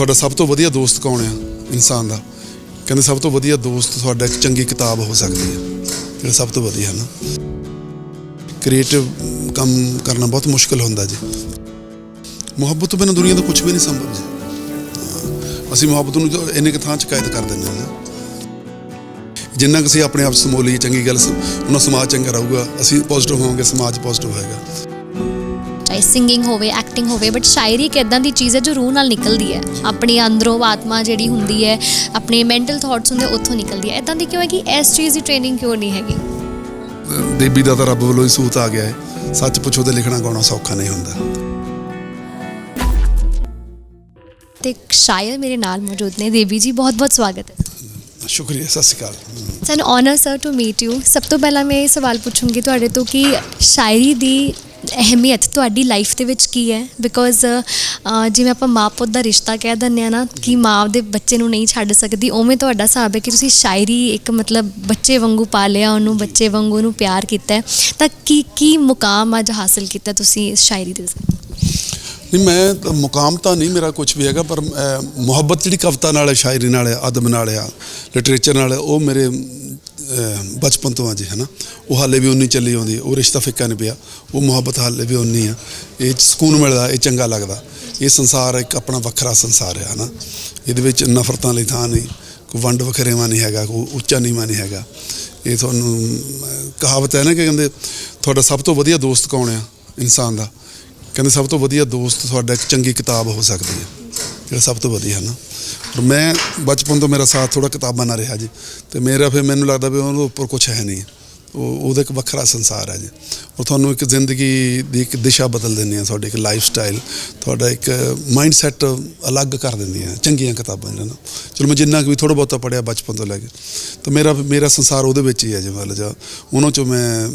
ਤੁਹਾਡਾ ਸਭ ਤੋਂ ਵਧੀਆ ਦੋਸਤ ਕੌਣ ਆ ਇਨਸਾਨ ਦਾ? ਕਹਿੰਦੇ ਸਭ ਤੋਂ ਵਧੀਆ ਦੋਸਤ ਤੁਹਾਡਾ ਇੱਕ ਚੰਗੀ ਕਿਤਾਬ ਹੋ ਸਕਦੀ ਹੈ। ਜਿਹੜਾ ਸਭ ਤੋਂ ਵਧੀਆ ਨਾ। ਕ੍ਰੀਏਟਿਵ ਕੰਮ ਕਰਨਾ ਬਹੁਤ ਮੁਸ਼ਕਲ ਹੁੰਦਾ ਜੀ। ਮੁਹੱਬਤ ਤੋਂ ਬਿਨਾਂ ਦੁਨੀਆ ਦਾ ਕੁਝ ਵੀ ਨਹੀਂ ਸੰਭਵ ਜੀ। ਅਸੀਂ ਮੁਹੱਬਤ ਨੂੰ ਇੰਨੇ ਕੁ ਥਾਂ ਚ ਕਾਇਦ ਕਰ ਦਿੰਦੇ ਹਾਂ ਜਿੰਨਾ ਕੁ ਅਸੀਂ ਆਪਣੇ ਆਪ ਸਮੋਲ ਲਈਏ ਚੰਗੀ ਗੱਲ ਉਹਨਾਂ ਸਮਾਜ ਚੰਗਾ ਰਹੂਗਾ, ਅਸੀਂ ਪੋਜ਼ਿਟਿਵ ਹੋਵਾਂਗੇ, ਸਮਾਜ ਪੋਜ਼ਿਟਿਵ ਹੋਏਗਾ। ਚਾਹੇ ਸਿੰਗਿੰਗ ਹੋਵੇ ਐਕਟਿੰਗ ਹੋਵੇ ਬਟ ਸ਼ਾਇਰੀ ਇੱਕ ਇਦਾਂ ਦੀ ਚੀਜ਼ ਹੈ ਜੋ ਰੂਹ ਨਾਲ ਨਿਕਲਦੀ ਹੈ। ਆਪਣੀ ਅੰਦਰੋਂ ਆਤਮਾ ਜਿਹੜੀ ਹੁੰਦੀ ਹੈ ਆਪਣੇ ਮੈਂਟਲ ਥਾਟਸ ਹੁੰਦੇ ਉੱਥੋਂ ਨਿਕਲਦੀ ਹੈ। ਇਦਾਂ ਦੀ ਕਿਉਂ ਹੈ ਕਿ ਇਸ ਚੀਜ਼ ਦੀ ਟ੍ਰੇਨਿੰਗ ਕਿਉਂ ਨਹੀਂ ਹੈਗੀ? ਦੇਵੀ ਦਾ ਤਾਂ ਰੱਬ ਵੱਲੋਂ ਹੀ ਸੂਤ ਆ ਗਿਆ ਹੈ। ਸੱਚ ਪੁੱਛੋ ਤੇ ਲਿਖਣਾ ਗਾਉਣਾ ਸੌਖਾ ਨਹੀਂ ਹੁੰਦਾ। ਤੇ ਸ਼ਾਇਰ ਮੇਰੇ ਨਾਲ ਮੌਜੂਦ ਨੇ। ਦੇਵੀ ਜੀ ਬਹੁਤ ਬਹੁਤ ਸਵਾਗਤ ਹੈ। ਸ਼ੁਕਰੀਆ ਸਤਿ ਸ਼੍ਰੀ ਅਕਾਲ। An honour sir to meet you ਸਭ ਤੋਂ ਪਹਿਲਾਂ ਮੈਂ ਇਹ ਸਵਾਲ ਪੁੱਛੂੰਗੀ ਤੁਹਾਡੇ ਤੋਂ ਕਿ ਸ਼ਾਇਰੀ ਦੀ ਅਹਿਮੀਅਤ ਤੁਹਾਡੀ ਲਾਈਫ ਦੇ ਵਿੱਚ ਕੀ ਹੈ ਬਿਕੋਜ਼ ਜਿਵੇਂ ਆਪਾਂ ਮਾਂ ਪੁੱਤ ਦਾ ਰਿਸ਼ਤਾ ਕਹਿ ਦਿੰਦੇ ਆ ਨਾ ਕਿ ਮਾਂ ਦੇ ਬੱਚੇ ਨੂੰ ਨਹੀਂ ਛੱਡ ਸਕਦੀ ਉਵੇਂ ਤੁਹਾਡਾ ਹਿਸਾਬ ਹੈ ਕਿ ਤੁਸੀਂ ਸ਼ਾਇਰੀ ਇੱਕ ਮਤਲਬ ਬੱਚੇ ਵਾਂਗੂ ਪਾਲਿਆ ਉਹਨੂੰ ਬੱਚੇ ਵਾਂਗੂ ਉਹਨੂੰ ਪਿਆਰ ਕੀਤਾ। ਤਾਂ ਕੀ ਕੀ ਮੁਕਾਮ ਅੱਜ ਹਾਸਲ ਕੀਤਾ ਤੁਸੀਂ ਇਸ ਸ਼ਾਇਰੀ ਦੇ? ਨਹੀਂ ਮੈਂ ਮੁਕਾਮ ਤਾਂ ਨਹੀਂ ਮੇਰਾ ਕੁਝ ਵੀ ਹੈਗਾ ਪਰ ਮੁਹੱਬਤ ਜਿਹੜੀ ਕਵਿਤਾ ਨਾਲ ਹੈ ਸ਼ਾਇਰੀ ਨਾਲ ਹੈ ਅਦਬ ਨਾਲ ਹੈ ਲਿਟਰੇਚਰ ਨਾਲ ਹੈ ਉਹ ਮੇਰੇ ਬਚਪਨ ਤੋਂ ਅੱਜ ਹੈ ਨਾ ਉਹ ਹਾਲੇ ਵੀ ਉਨੀ ਚੱਲੀ ਆਉਂਦੀ, ਉਹ ਰਿਸ਼ਤਾ ਫਿੱਕਾ ਨਹੀਂ ਪਿਆ, ਉਹ ਮੁਹੱਬਤ ਹਾਲੇ ਵੀ ਉਨੀ ਆ। ਇਹ ਸਕੂਨ ਮਿਲਦਾ, ਇਹ ਚੰਗਾ ਲੱਗਦਾ। ਇਹ ਸੰਸਾਰ ਇੱਕ ਆਪਣਾ ਵੱਖਰਾ ਸੰਸਾਰ ਹੈ ਨਾ ਇਹਦੇ ਵਿੱਚ ਨਫ਼ਰਤਾਂ ਲਈ ਥਾਂ ਨਹੀਂ, ਕੋਈ ਵੰਡ ਵਖਰੇਵਾਂ ਨਹੀਂ ਹੈਗਾ, ਕੋਈ ਉੱਚਾ ਨੀਵਾਂ ਨਹੀਂ ਹੈਗਾ। ਇਹ ਤੁਹਾਨੂੰ ਕਹਾਵਤ ਹੈ ਨਾ ਕਿ ਕਹਿੰਦੇ, ਤੁਹਾਡਾ ਸਭ ਤੋਂ ਵਧੀਆ ਦੋਸਤ ਕੌਣ ਆ? ਇਨਸਾਨ ਦਾ। ਕਹਿੰਦੇ ਸਭ ਤੋਂ ਵਧੀਆ ਦੋਸਤ ਤੁਹਾਡਾ ਇੱਕ ਚੰਗੀ ਕਿਤਾਬ ਹੋ ਸਕਦੀ ਹੈ। ਜਿਹੜਾ ਸਭ ਤੋਂ ਵਧੀਆ ਹੈ ਨਾ ਪਰ ਮੈਂ ਬਚਪਨ ਤੋਂ ਮੇਰਾ ਸਾਥ ਥੋੜਾ ਕਿਤਾਬਾਂ ਨਾਲ ਰਿਹਾ ਜੀ। ਤੇ ਮੇਰਾ ਫਿਰ ਮੈਨੂੰ ਲੱਗਦਾ ਵੀ ਉਹਦੇ ਉੱਪਰ ਕੁਝ ਹੈ ਨਹੀਂ। ਉਹ ਉਹਦਾ ਇੱਕ ਵੱਖਰਾ ਸੰਸਾਰ ਹੈ ਜੀ। ਉਹ ਤੁਹਾਨੂੰ ਇੱਕ ਜ਼ਿੰਦਗੀ ਦੀ ਇੱਕ ਦਿਸ਼ਾ ਬਦਲ ਦਿੰਦੀਆਂ, ਤੁਹਾਡੇ ਇੱਕ ਲਾਈਫ ਸਟਾਈਲ ਤੁਹਾਡਾ ਇੱਕ ਮਾਈਂਡ ਸੈਟ ਅਲੱਗ ਕਰ ਦਿੰਦੀਆਂ, ਚੰਗੀਆਂ ਕਿਤਾਬਾਂ ਇਹਨਾਂ ਨੂੰ। ਚਲੋ ਮੈਂ ਜਿੰਨਾ ਕੁ ਵੀ ਥੋੜਾ ਬਹੁਤਾ ਪੜਿਆ ਬਚਪਨ ਤੋਂ ਲੈ ਕੇ, ਤਾਂ ਮੇਰਾ ਮੇਰਾ ਸੰਸਾਰ ਉਹਦੇ ਵਿੱਚ ਹੀ ਹੈ ਜਿਵੇਂ ਮਤਲਬ ਜਾ ਉਹਨਾਂ ਚੋਂ ਮੈਂ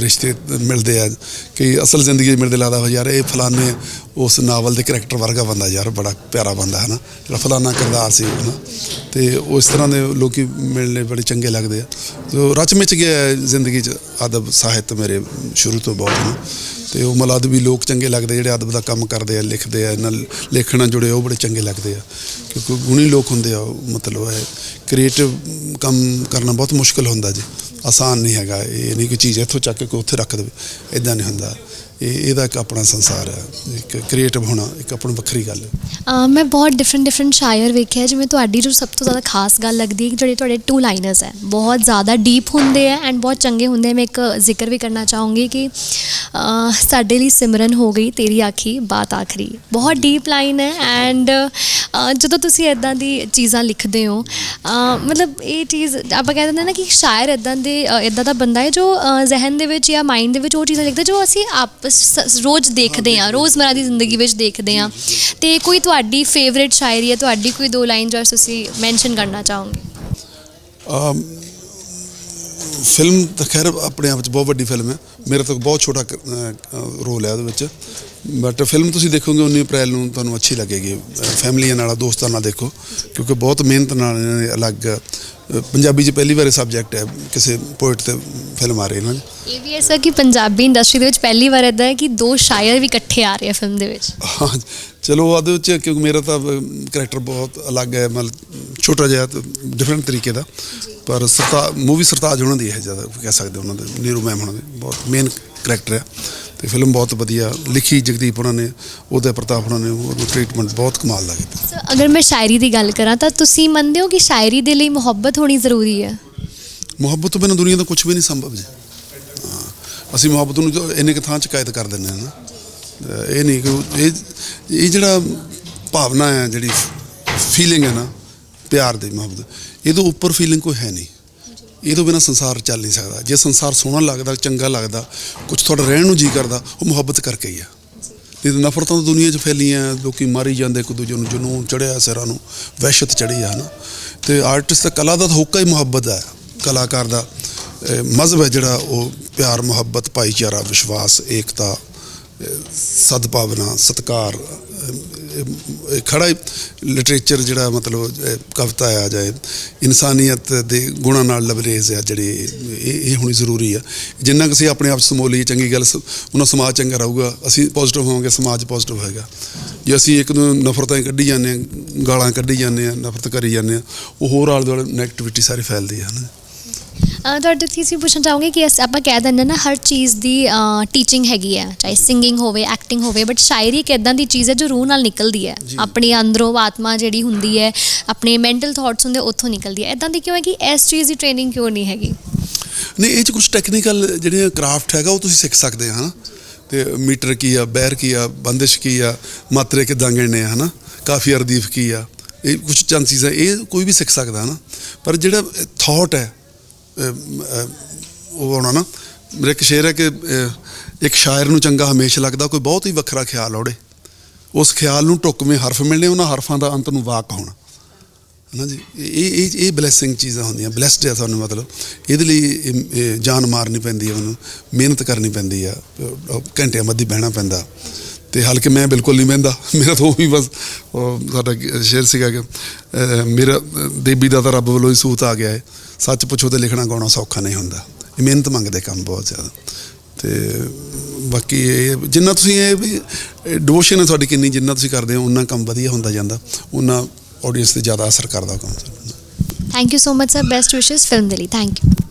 ਰਿਸ਼ਤੇ ਮਿਲਦੇ ਆ ਕਿ ਅਸਲ ਜ਼ਿੰਦਗੀ ਮਿਲਦੇ ਲੱਗਦਾ ਵਾ, ਯਾਰ, ਇਹ ਫਲਾਣੇ ਉਸ ਨਾਵਲ ਦੇ ਕਰੈਕਟਰ ਵਰਗਾ ਬੰਦਾ, ਯਾਰ, ਬੜਾ ਪਿਆਰਾ ਬੰਦਾ ਹੈ ਨਾ, ਜਿਹੜਾ ਫਲਾਣਾ ਕਿਰਦਾਰ ਸੀ, ਹੈ ਨਾ। ਤੇ ਉਸ ਤਰ੍ਹਾਂ ਦੇ ਲੋਕੀ ਮਿਲਣੇ ਬੜੇ ਚੰਗੇ ਲੱਗਦੇ ਆ। ਜੋ ਰਚ ਮਿਚ ਗਿਆ ਹੈ ਜ਼ਿੰਦਗੀ 'ਚ ਅਦਬ ਸਾਹਿਤ ਮੇਰੇ ਸ਼ੁਰੂ ਤੋਂ ਬਹੁਤ ਨੇ। ਨਾ ਤੇ ਉਹ ਮਲਦ ਵੀ ਲੋਕ ਚੰਗੇ ਲੱਗਦੇ, ਜਿਹੜੇ ਅਦਬ ਦਾ ਕੰਮ ਕਰਦੇ ਆ, ਲਿਖਦੇ ਆ ਨਾਲ ਲੇਖਣਾ ਜੁੜੇ ਉਹ ਬੜੇ ਚੰਗੇ ਲੱਗਦੇ ਆ। ਕਿਉਂਕਿ ਗੁਣੀ ਲੋਕ ਹੁੰਦੇ ਆ, ਉਹ ਮਤਲਬ ਹੈ ਕ੍ਰੀਏਟਿਵ ਕੰਮ ਕਰਨਾ ਬਹੁਤ ਮੁਸ਼ਕਲ ਹੁੰਦਾ ਜੀ। ਆਸਾਨ ਨਹੀਂ ਹੈਗਾ, ਇਹ ਨਹੀਂ ਕਿ ਚੀਜ਼ ਇੱਥੋਂ ਚੱਕ ਕੇ ਉੱਥੇ ਰੱਖ ਦੇਵੇ ਇਦਾਂ ਨਹੀਂ ਹੁੰਦਾ। ਇਹ ਇਹਦਾ ਇੱਕ ਆਪਣਾ ਸੰਸਾਰ ਹੈ, ਇੱਕ ਕ੍ਰੀਏਟਿਵ ਹੋਣਾ, ਇੱਕ ਆਪਣੀ ਵੱਖਰੀ ਗੱਲ ਹੈ। ਮੈਂ ਬਹੁਤ ਡਿਫਰੈਂਟ ਡਿਫਰੈਂਟ ਸ਼ਾਇਰ ਵੇਖਿਆ ਜਿਵੇਂ ਤੁਹਾਡੀ ਜੋ ਸਭ ਤੋਂ ਜ਼ਿਆਦਾ ਖਾਸ ਗੱਲ ਲੱਗਦੀ ਹੈ ਕਿ ਜਿਹੜੇ ਤੁਹਾਡੇ ਟੂ ਲਾਈਨਰਸ ਹੈ, ਬਹੁਤ ਜ਼ਿਆਦਾ ਡੀਪ ਹੁੰਦੇ ਹੈ ਐਂਡ ਬਹੁਤ ਚੰਗੇ ਹੁੰਦੇ ਆ ਮੈਂ ਇੱਕ ਜ਼ਿਕਰ ਵੀ ਕਰਨਾ ਚਾਹੂੰਗੀ ਕਿ ਸਾਡੇ ਲਈ ਸਿਮਰਨ ਹੋ ਗਈ ਤੇਰੀ ਆਖੀ ਬਾਤ ਆਖਰੀ। ਬਹੁਤ ਡੀਪ ਲਾਈਨ ਹੈ ਐਂਡ ਜਦੋਂ ਤੁਸੀਂ ਇਦਾਂ ਦੀ ਚੀਜ਼ਾਂ ਲਿਖਦੇ ਹੋ ਮਤਲਬ ਇਹ ਚੀਜ਼ ਆਪਾਂ ਕਹਿ ਦਿੰਦੇ ਹਾਂ ਨਾ ਕਿ ਸ਼ਾਇਰ ਇਦਾਂ ਦੇ ਇਦਾਂ ਦਾ ਬੰਦਾ ਹੈ ਜੋ ਅਹ ਜ਼ਿਹਨ ਦੇ ਵਿੱਚ ਜਾਂ ਮਾਈਂਡ ਦੇ ਵਿੱਚ ਉਹ ਚੀਜ਼ਾਂ ਲਿਖਦਾ ਜੋ ਅਸੀਂ ਆਪ ਰੋਜ਼ ਦੇਖਦੇ ਹਾਂ ਰੋਜ਼ਮਰਾ ਦੀ ਜ਼ਿੰਦਗੀ ਵਿੱਚ ਦੇਖਦੇ ਹਾਂ। ਤੇ ਕੋਈ ਤੁਹਾਡੀ ਫੇਵਰਿਟ ਸ਼ਾਇਰੀ ਹੈ ਤੁਹਾਡੀ ਕੋਈ ਦੋ ਲਾਈਨ ਜੋ ਤੁਸੀਂ ਮੈਂਸ਼ਨ ਕਰਨਾ ਚਾਹੋਗੇ? ਅਮ, ਫਿਲਮ ਤਾਂ ਖੈਰ ਆਪਣੇ ਆਪ 'ਚ ਬਹੁਤ ਵੱਡੀ ਫਿਲਮ ਹੈ। ਮੇਰਾ ਤਾਂ ਬਹੁਤ ਛੋਟਾ ਰੋਲ ਹੈ ਉਹਦੇ ਵਿੱਚ। ਬਟ ਫਿਲਮ ਤੁਸੀਂ ਦੇਖੋਗੇ 19 ਅਪ੍ਰੈਲ ਨੂੰ ਤੁਹਾਨੂੰ ਅੱਛੀ ਲੱਗੇਗੀ। ਫੈਮਲੀਆਂ ਨਾਲ ਦੋਸਤਾਂ ਨਾਲ ਦੇਖੋ। ਕਿਉਂਕਿ ਬਹੁਤ ਮਿਹਨਤ ਨਾਲ ਇਹਨਾਂ ਨੇ ਅਲੱਗ ਪੰਜਾਬੀ 'ਚ ਪਹਿਲੀ ਵਾਰ ਸਬਜੈਕਟ ਹੈ। ਕਿਸੇ ਪੋਇਟ ਤੇ ਫਿਲਮ ਆ ਰਹੀ ਹੈ ਨਾ ਇਹ ਵੀ ਐਸਾ ਕਿ ਪੰਜਾਬੀ ਇੰਡਸਟਰੀ ਦੇ ਵਿੱਚ ਪਹਿਲੀ ਵਾਰ ਇਦਾਂ ਹੈ ਕਿ ਦੋ ਸ਼ਾਇਰ ਵੀ ਇਕੱਠੇ ਆ ਰਹੇ ਆ ਫਿਲਮ ਦੇ ਵਿੱਚ। ਹਾਂ ਚਲੋ ਉਹਦੇ ਵਿੱਚ ਕਿਉਂਕਿ ਮੇਰਾ ਤਾਂ ਕਰੈਕਟਰ ਬਹੁਤ ਅਲੱਗ ਹੈ ਮਤਲਬ ਛੋਟਾ ਜਿਹਾ ਡਿਫਰੈਂਟ ਤਰੀਕੇ ਦਾ। ਪਰ ਸਰਤਾ ਮੂਵੀ ਸਰਤਾਜ ਉਹਨਾਂ ਦੀ ਹੈ ਜ਼ਿਆਦਾ ਕਹਿ ਸਕਦੇ ਉਹਨਾਂ ਦੇ ਨੀਰੂ ਮੈਮ ਉਹਨਾਂ ਦੇ ਬਹੁਤ ਮੇਨ ਕਰੈਕਟਰ ਹੈ ਤੇ ਫਿਲਮ ਬਹੁਤ ਵਧੀਆ ਲਿਖੀ ਜਗਦੀਪ ਉਹਨਾਂ ਨੇ ਉਹਦੇ ਪ੍ਰਤਾਪ ਉਹਨਾਂ ਨੇ ਉਹਦਾ ਟ੍ਰੀਟਮੈਂਟ ਬਹੁਤ ਕਮਾਲ ਦਾ ਕੀਤਾ। ਅਗਰ ਮੈਂ ਸ਼ਾਇਰੀ ਦੀ ਗੱਲ ਕਰਾਂ ਤਾਂ ਤੁਸੀਂ ਮੰਨਦੇ ਹੋ ਕਿ ਸ਼ਾਇਰੀ ਦੇ ਲਈ ਮੁਹੱਬਤ ਹੋਣੀ ਜ਼ਰੂਰੀ ਹੈ? ਮੁਹੱਬਤ ਤੋਂ ਬਿਨਾਂ ਦੁਨੀਆ ਦਾ ਕੁਝ ਵੀ ਨਹੀਂ ਸੰਭਵ ਜੀ। ਹਾਂ, ਅਸੀਂ ਮੁਹੱਬਤ ਨੂੰ ਇੰਨੇ ਕੁ ਥਾਂ ਚ ਕਾਇਦ ਕਰ ਦਿੰਦੇ ਹਾਂ ਨਾ। ਇਹ ਨਹੀਂ ਕਿ ਇਹ ਇਹ ਜਿਹੜਾ ਭਾਵਨਾ ਹੈ ਜਿਹੜੀ ਫੀਲਿੰਗ ਹੈ ਨਾ ਪਿਆਰ ਦੀ ਮੁਹੱਬਤ ਇਹਦੇ ਉੱਪਰ ਫੀਲਿੰਗ ਕੋਈ ਹੈ ਨਹੀਂ। ਇਹ ਤੋਂ ਬਿਨਾਂ ਸੰਸਾਰ ਚੱਲ ਨਹੀਂ ਸਕਦਾ। ਜੇ ਸੰਸਾਰ ਸੋਹਣਾ ਲੱਗਦਾ ਚੰਗਾ ਲੱਗਦਾ ਕੁਝ ਤੁਹਾਡਾ ਰਹਿਣ ਨੂੰ ਜੀ ਕਰਦਾ ਉਹ ਮੁਹੱਬਤ ਕਰਕੇ ਹੀ ਆ। ਨਹੀਂ ਨਫ਼ਰਤਾਂ ਤਾਂ ਦੁਨੀਆ 'ਚ ਫੈਲੀਆਂ ਲੋਕੀ ਮਾਰੀ ਜਾਂਦੇ ਇੱਕ ਦੂਜੇ ਨੂੰ ਜਨੂਨ ਚੜਿਆ ਸਿਰਾਂ ਨੂੰ ਵਹਿਸ਼ਤ ਚੜੀ ਆ ਨਾ ਤੇ ਆਰਟਿਸਟ ਦਾ ਕਲਾ ਦਾ ਤਾਂ ਹੋਕਾ ਹੀ ਮੁਹੱਬਤ ਦਾ ਹੈ। ਕਲਾਕਾਰ ਦਾ ਮਜ਼ਹਬ ਹੈ ਜਿਹੜਾ ਉਹ ਪਿਆਰ ਮੁਹੱਬਤ ਭਾਈਚਾਰਾ ਵਿਸ਼ਵਾਸ ਏਕਤਾ ਸਦਭਾਵਨਾ ਸਤਕਾਰ ਅਹ, ਇਹ ਖੜਾ ਲਿਟਰੇਚਰ ਜਿਹੜਾ ਮਤਲਬ ਕਵਿਤਾ ਆ ਜਾਏ ਇਨਸਾਨੀਅਤ ਦੇ ਗੁਣਾਂ ਨਾਲ ਲਬਰੇਜ਼ ਆ ਜਿਹੜੇ ਇਹ ਹੋਣੀ ਜ਼ਰੂਰੀ ਆ। ਜਿੰਨਾ ਕੁ ਅਸੀਂ ਆਪਣੇ ਆਪ 'ਚ ਚੰਗੀ ਗੱਲ ਸ- ਉਹਨਾਂ ਸਮਾਜ ਚੰਗਾ ਰਹੂਗਾ ਅਸੀਂ ਪੋਜ਼ਿਟਿਵ ਹੋਵਾਂਗੇ ਸਮਾਜ ਪੋਜ਼ਿਟਿਵ ਹੋਏਗਾ। ਜੇ ਅਸੀਂ ਇੱਕ ਨੂੰ ਨਫ਼ਰਤਾਂ ਹੀ ਕੱਢੀ ਜਾਂਦੇ ਹਾਂ ਗਾਲਾਂ ਕੱਢੀ ਜਾਂਦੇ ਹਾਂ ਨਫ਼ਰਤ ਕਰੀ ਜਾਂਦੇ ਹਾਂ ਉਹ ਹੋਰ ਆਲੇ ਦੁਆਲੇ ਨੈਗੇਟਿਵਿਟੀ ਸਾਰੀ ਫੈਲਦੀ ਹੈ ਨਾ ਤੁਹਾਡੇ ਤੋਂ ਅਸੀਂ ਪੁੱਛਣਾ ਚਾਹੂੰਗੇ ਕਿ ਆਪਾਂ ਕਹਿ ਦਿੰਦੇ ਨਾ ਹਰ ਚੀਜ਼ ਦੀ ਟੀਚਿੰਗ ਹੈਗੀ ਹੈ ਚਾਹੇ ਸਿੰਗਿੰਗ ਹੋਵੇ ਐਕਟਿੰਗ ਹੋਵੇ ਬਟ ਸ਼ਾਇਰੀ ਇੱਕ ਇਦਾਂ ਦੀ ਚੀਜ਼ ਹੈ ਜੋ ਰੂਹ ਨਾਲ ਨਿਕਲਦੀ ਹੈ। ਆਪਣੀ ਅੰਦਰੋਂ ਆਤਮਾ ਜਿਹੜੀ ਹੁੰਦੀ ਹੈ ਆਪਣੇ ਮੈਂਟਲ ਥਾਟਸ ਹੁੰਦੇ ਉੱਥੋਂ ਨਿਕਲਦੀ ਹੈ। ਇਦਾਂ ਦੀ ਕਿਉਂ ਹੈ ਕਿ ਇਸ ਚੀਜ਼ ਦੀ ਟ੍ਰੇਨਿੰਗ ਕਿਉਂ ਨਹੀਂ ਹੈਗੀ? ਨਹੀਂ ਇਹ ਚ ਕੁਝ ਟੈਕਨੀਕਲ ਜਿਹੜੇ ਕਰਾਫਟ ਹੈਗਾ ਉਹ ਤੁਸੀਂ ਸਿੱਖ ਸਕਦੇ ਹਨਾ? ਤੇ ਮੀਟਰ ਕੀ ਆ ਬੈਰ ਕੀ ਆ ਬੰਦਿਸ਼ ਕੀ ਆ ਮਾਤਰੇ ਕਿਦਾਂ ਗਿਣਨੇ ਆ ਹਨਾ? ਕਾਫੀ ਅਰਦੀਫ ਕੀ ਆ ਇਹ ਕੁਝ ਚੰਦ ਚੀਜ਼ਾਂ ਇਹ ਕੋਈ ਵੀ ਸਿੱਖ ਸਕਦਾ ਹਨਾ? ਪਰ ਜਿਹੜਾ ਥਾਟ ਹੈ ਉਹ ਆਉਣਾ ਨਾ। ਮੇਰੇ ਇੱਕ ਸ਼ੇਰ ਹੈ ਕਿ ਇੱਕ ਸ਼ਾਇਰ ਨੂੰ ਚੰਗਾ ਹਮੇਸ਼ਾ ਲੱਗਦਾ, ਕੋਈ ਬਹੁਤ ਹੀ ਵੱਖਰਾ ਖਿਆਲ ਔੜੇ ਉਸ ਖਿਆਲ ਨੂੰ ਟੁਕਵੇਂ ਹਰਫ ਮਿਲਣੇ, ਉਹਨਾਂ ਹਰਫਾਂ ਦਾ ਅੰਤ ਨੂੰ ਵਾਕ ਹੋਣਾ। ਹਨਾ ਜੀ? ਇਹ ਇਹ ਇਹ ਬਲੇਸਿੰਗ ਚੀਜ਼ਾਂ ਹੁੰਦੀਆਂ ਬਲੈਸਡ ਹੈ ਸਾਨੂੰ ਮਤਲਬ। ਇਹਦੇ ਲਈ ਜਾਨ ਮਾਰਨੀ ਪੈਂਦੀ ਹੈ ਉਹਨੂੰ, ਮਿਹਨਤ ਕਰਨੀ ਪੈਂਦੀ ਆ ਘੰਟਿਆਂ ਮੱਧੀ ਬਹਿਣਾ ਪੈਂਦਾ। ਤੇ ਹਾਲਾਂਕਿ ਮੈਂ ਬਿਲਕੁਲ ਨਹੀਂ ਬਹਿੰਦਾ। ਮੇਰਾ ਤਾਂ ਉਹ ਵੀ ਬਸ, ਉਹ ਸਾਡਾ ਸ਼ੇਰ ਸੀਗਾ ਕਿ ਮੇਰਾ, ਅਹ, ਦੇਬੀ ਦਾ ਤਾਂ ਰੱਬ ਵੱਲੋਂ ਹੀ ਸੂਤ ਆ ਗਿਆ ਹੈ ਸੱਚ ਪੁੱਛੋ ਤੇ ਲਿਖਣਾ ਗਾਉਣਾ ਸੌਖਾ ਨਹੀਂ ਹੁੰਦਾ। ਇਹ ਮਿਹਨਤ ਮੰਗਦੇ ਕੰਮ ਬਹੁਤ ਜ਼ਿਆਦਾ। ਤੇ ਬਾਕੀ ਇਹ, ਜਿੰਨਾ ਤੁਸੀਂ ਇਹ ਡਿਵੋਸ਼ਨ ਹੈ ਤੁਹਾਡੀ ਕਿੰਨੀ, ਜਿੰਨਾ ਤੁਸੀਂ ਕਰਦੇ ਹੋ ਉਨਾ ਕੰਮ ਵਧੀਆ ਹੁੰਦਾ ਜਾਂਦਾ। ਉਨਾ ਆਡੀਅנס ਤੇ ਜ਼ਿਆਦਾ ਅਸਰ ਕਰਦਾ ਕੰਮ। Thank you so much sir best ਵਿਸ਼ੇਸ ਫਿਲਮ ਦੇ ਲਈ. Thank you